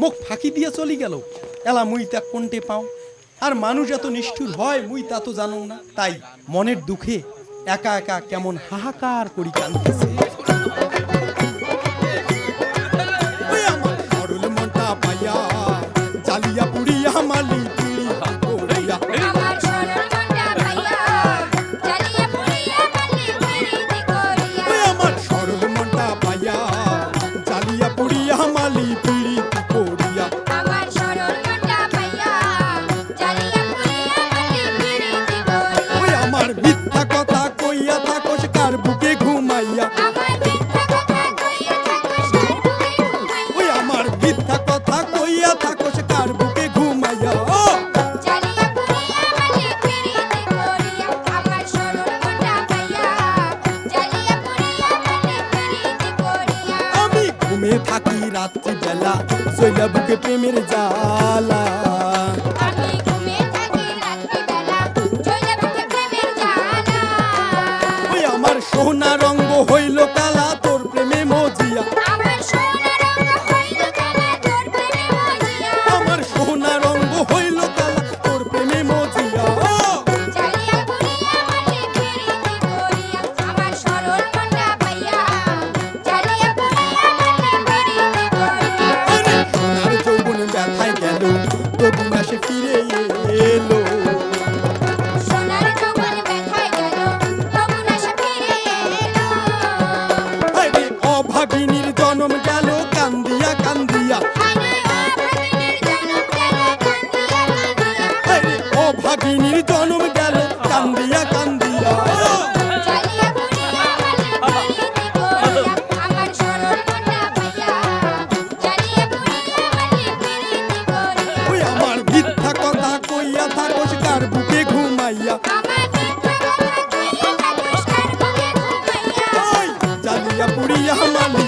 মুখ ফাঁকি দিয়ে চলি গেল। এলা মুই তা কোনটে পাও? আর মানুষ এত নিষ্ঠুর হয় মুই তা তো জানো না। তাই মনের দুঃখে একা একা কেমন হাহাকার করি কাঁদতেছে। কার বুকে ঘুমাইয়া। আমার মিথ্যা কথা কইয়া থাকো সর্বকে ঘুমাইয়া? ওই আমার মিথ্যা কথা কইয়া কার বুকে ঘুমাইয়া? আমার আমি ঘুমে থাকি রাত্রি বেলা বুকে প্রেমের জ্বালা। সোনা রঙ্গ হইল কালা তোর প্রেমে মজিয়া। আমার সোনা রঙ হইল কালা তোর প্রেমে মজিয়া। আমার সোনা রঙ্গ হইল কালা তোর প্রেমে মজিয়া। জ্বালিয়া পুড়িয়া মারলি পিরিতি করিয়া আমার সরল মনটা পাইয়া। জ্বালিয়া পুড়িয়া মারলি পিরিতি করিয়া। আরে সোনার যৌবন ব্যথায় গেল তবু না সে ফিরে অভাগিনীর জনম গেল কান্দিয়া কান্দিয়া। ও অভাগিনীর জনম গেল কান্দিয়া কান্দিয়া। புரியாமல்